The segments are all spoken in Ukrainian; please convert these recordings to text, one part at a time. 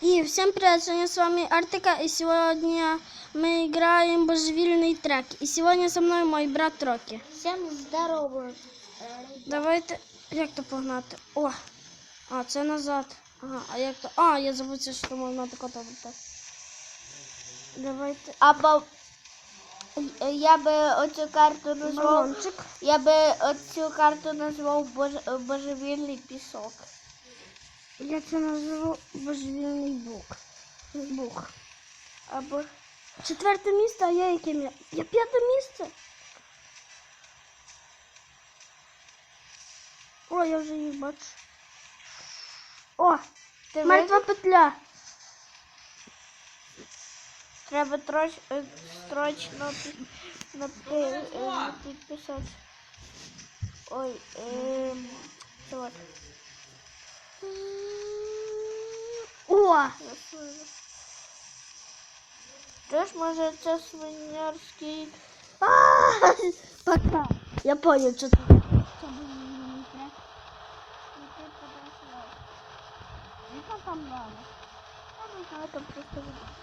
И всем привет, сегодня с вами Артика, и сегодня мы играем божевільний трек. И сегодня со мной мой брат Роки. Всем здорово. Давайте, як то погнати? О, а, це назад. Ага, а як то? А, я забув, що можна тако так. Давайте. Або я би оцю карту назвав. Балончик. Я би оцю карту назвав бож, божевільний пісок. Я це назву божевільний бук. Бук. Або Четверте місце, а я яке? Я п'яте місце. О, я вже їх бачу. О, ти мертва видиш? петля. треба троч, е, строчно е, підписати. Ой, ем, от. О, Тож, може, це свинярський. А, пока. Я понял, что ты. там мало. Я не знаю, там просто вода.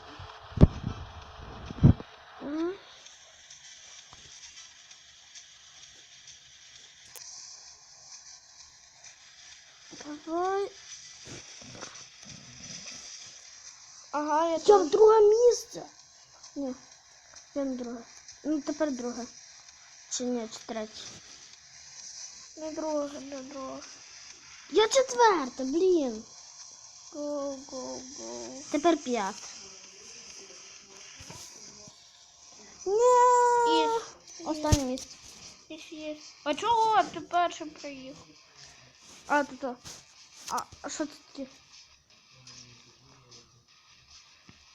Давай. Ага, я Я в друге місце. Ні, я не друге. Ну, тепер друге. Чи ні, чи третє. Не друга, не друга. Я четверте, блін. Го, го, го. Тепер п'яте. Ні. Останнє місце. і є. А чого ти першим приїхав? А, тут. о. А, а що це таке?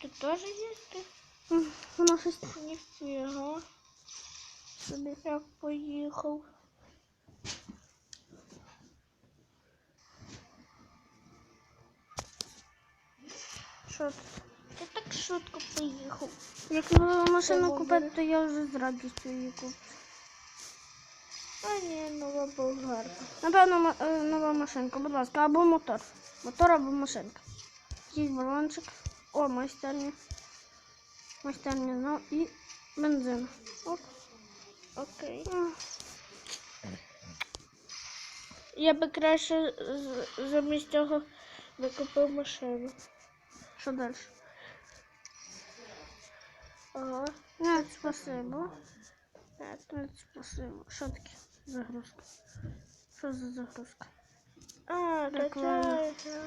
Тут теж є ти? М, Воно щось Ніфіга. Собі як поїхав. Що це? Ти так швидко поїхав. Як нову машину купити, то я вже з радістю її куплю. А ні, нова болгарка. Напевно, е, нова машинка, будь ласка, або мотор. Мотор або машинка. Якийсь балончик. О, майстерня. Майстерня, ну і бензин. Ок. Окей. Я би краще замість цього викупив машину. Що далі? Ага. Нет, спасибо. Нет, спасибо. Що таке? Загрузка. Що за загрузка? А, та Прикольно. це.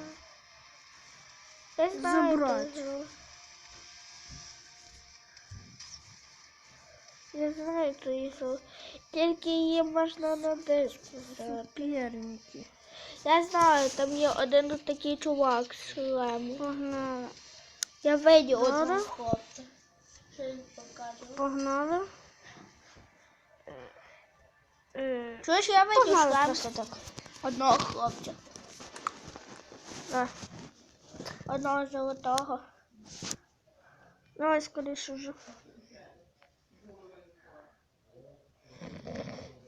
Я знаю. Забрать. Я знаю ту ігру. Тільки її можна на диску грати. Я знаю, там є один такий чувак з шлему. Погнали. Я видів одного хлопця. Що він показував? Погнали. Е, Чуєш, я видів шлем одного хлопця. Да. Одного золотого. Давай скоріше вже.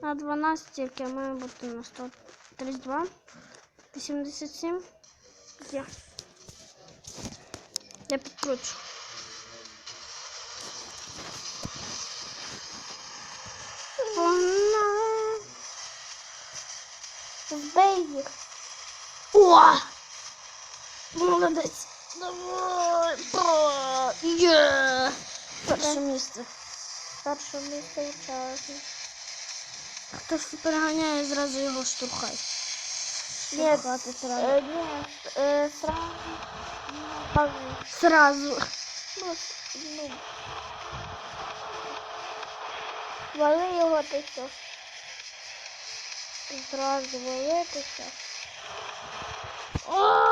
На 12 тільки має бути на 132. 87. Є. Я підкручу. Збий їх. О! Молодець. Давай. Є. Перше місце. Перше місце учасник. Хто ж переганяє, зразу його штурхай. Ні. Е, ні, е, сразу. Ну, Сразу. ну, ну. Вали його ти все. Зразу вали ти все. О,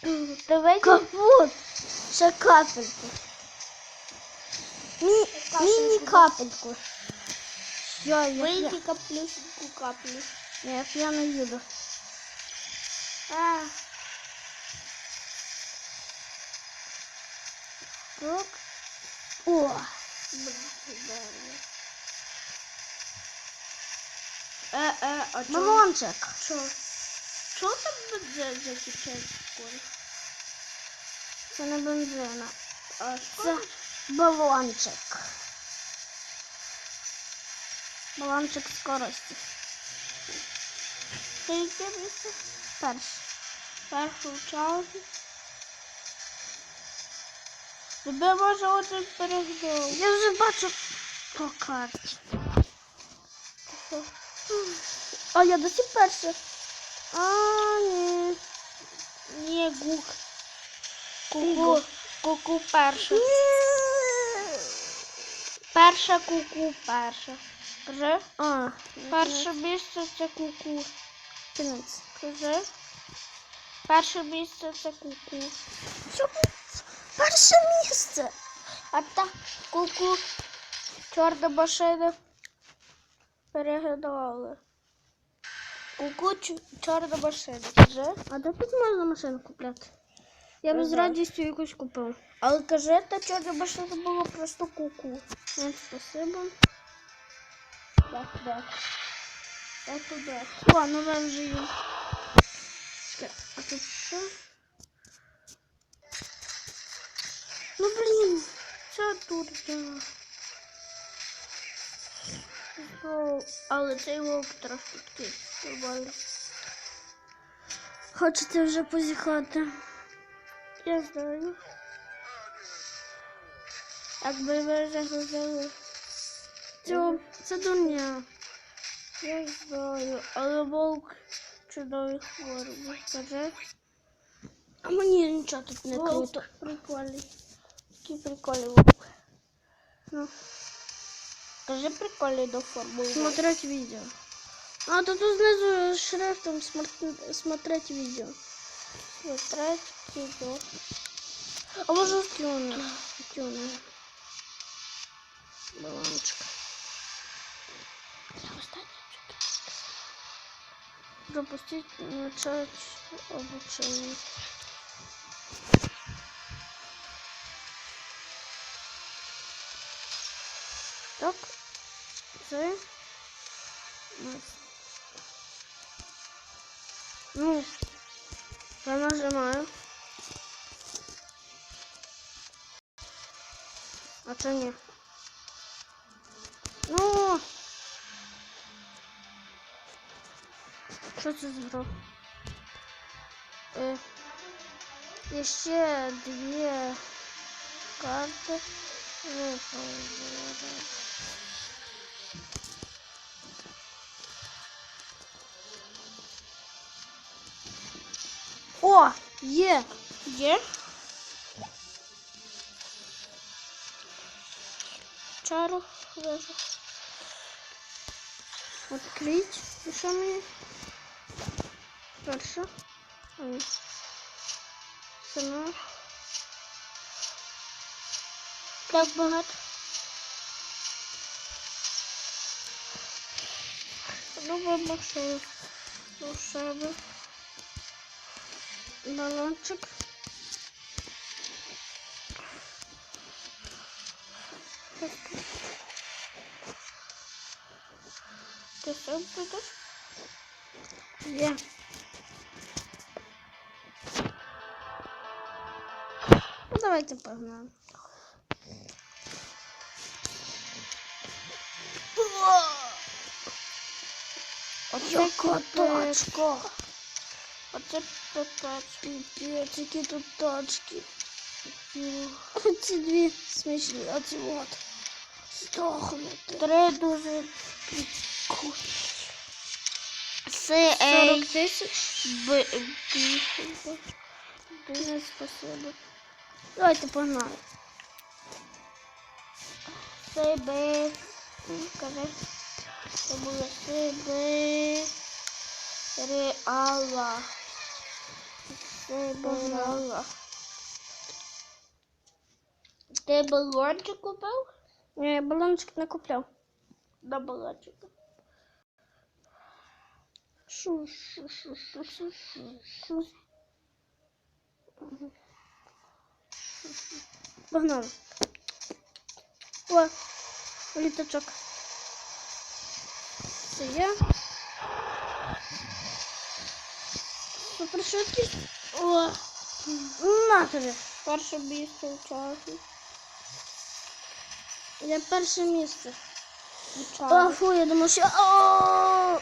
ти видиш? Капут. Ще капельку. Мі... Капельку, Міні-капельку. Я, я, я. Вийди каплюсеньку каплю. Я, я не їду. А, Так. О. блін, добре. Е, Е-е, а чого? Балончик. Що? Там бензин закінчається скоро? Це не бензина. А це балончик. Балончик скорості. Ти яке місце? Перший. Першу. Тебе може один перегнув. Я вже бачу по карті. А я досі перша. А, ні. Ні, гук. Куку. Куку перша. Перша куку перша. Кажи. А, Перше місце це куку. кінець. Кажи. Перше місце це куку. Що? Перше місце. А так, куку. Чорна машина. Перегадали. Куку чорна машина. Кажи. А де тут можна машину купляти? Я б з радістю якусь купив. Але кажи, та чорна машина була просто куку. Ні, спасибо. Так, так. Так, так. О, нове вже А тут що? Ну блін, Це тут. Ну, але цей вовк трошки такий нормально. хочеться вже позіхати. Я знаю. Якби ми загрузили. Це, це дурня. Я знаю, але вовк чудовий форми. Скажи. А мені нічого тут не Вовк круто. прикольний. Такий прикольний вовк. Ну, Скажи прикольний до вовк. смотреть відео. А тут знизу шрифтом смар- смотреть відео. Смотреть відео. А може тюнер. Тюнер. Балончик. Це останнє. Пропустить начать обучение. Так. Це. Нас. Ну, я нажимаю. А це ні. Ну. Що це за гра? Е, і ще дві карти. виходили. О, є! Є? Чару лежу. Открыть. І що мені? Перше. Сама. Так багато. Ну, вимашую до себе. Балончик. Ти сам підеш? Є. Ну, давайте погнали. Оце Яка капець. тачка! Оце. Піпець, які тут тачки. Ці дві смішні, а ці от. Здохнути. Три дуже прикольні. Це 40 ей. тисяч? Б. Дуже спасибо. Давайте погнали. Це Б. Кажи. Це буде Це Б. Реала. Це Реала. Ти балончик купив? Ні, я балончик не купляв. На балончик. Шу, шу, шу, шу, шу, шу, шу. Погнали. О, літачок. Це я. Супер швидкість. О, на тобі. Перше місце учасник. Я перше місце. Учасник. фу, я думаю, що. О!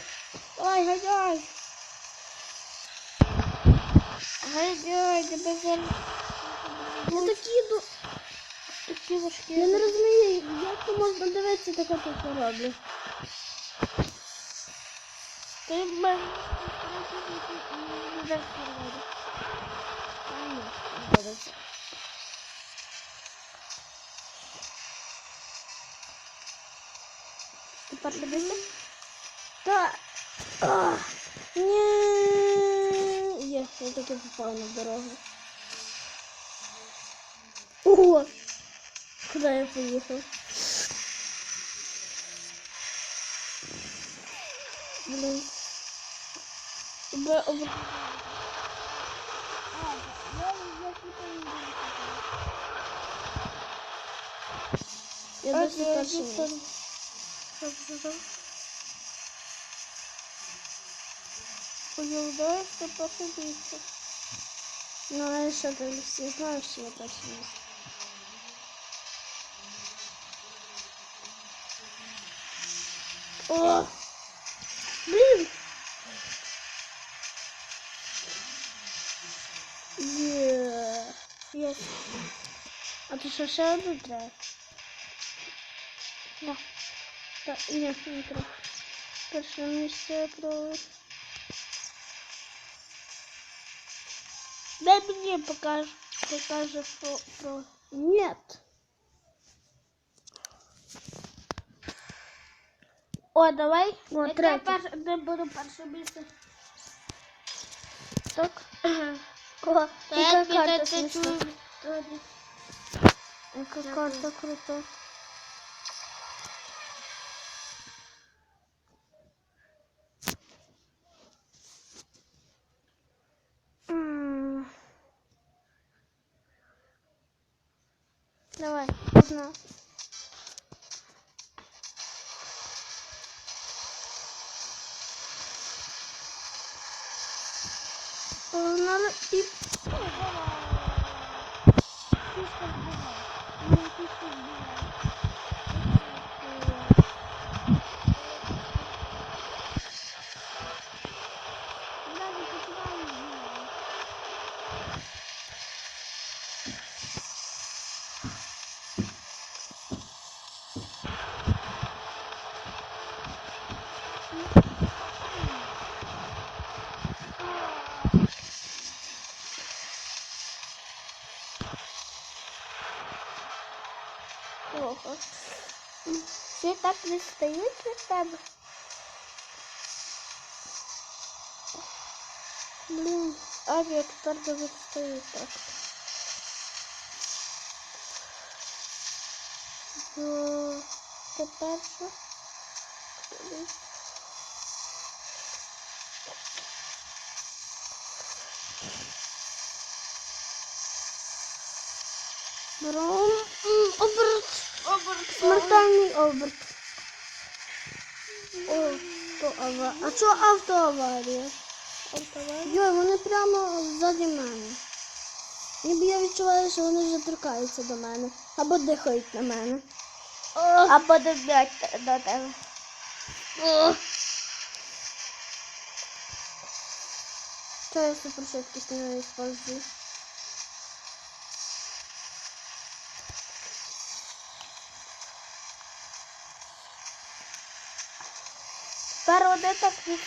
Ой, гай-гай. Гай-гай, тебе зараз Я так їду. такі важкі. Я не розумію, як то можна дивитися таке таке роблю. Ти мене не розповідає. А, ні, не буде це. Ти перше місце? Та. А, Ні. Є, я таки попав на дорогу. О! Куди я поїхав? Блін. Тебе об... Я А, досі я перший дійсно- місце. Що це за? Уявляєш, що перше місце. Ну, а що ти всі знаєш, що я перше місце? О! Блін! Є. Є. А то що ще одну Та, ні, не треба. Перше місце я про... Дай мені покаж, покаже про, про... Нет. О, давай. О, Я третє. перше, не буду перше місце. Так. О, Та яка як карта піде, ти смішна. чуєш? Тоді. Яка карта крута. Погнали і Плохо. Всі так не стають від тебе. Блін. А я тепер не відстаю так. Ну, тепер що? Кудись. Бром. Оберт. Оберт. Смертельний оберт. О, то ава. А що автоаварія? Автомат. Йой, вони прямо ззаді мене. Ніби я відчуваю, що вони вже торкаються до мене. Або дихають на мене. Або доб'ять до тебе. Що я супершвидкість не использую? Вони так не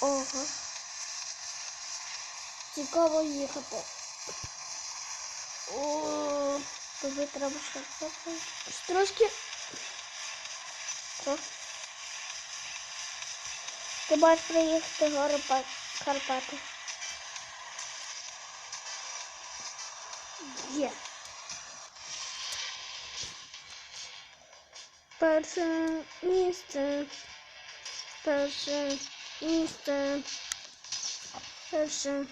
Ого. цікаво їхати. О, тобі треба. Трошки Трохи. Ти маєш приїхати Па- Карпати. є. Перше місце. Перше місце. Перше.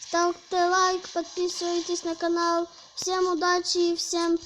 Ставте лайк, підписуйтесь на канал. Всем удачи, всем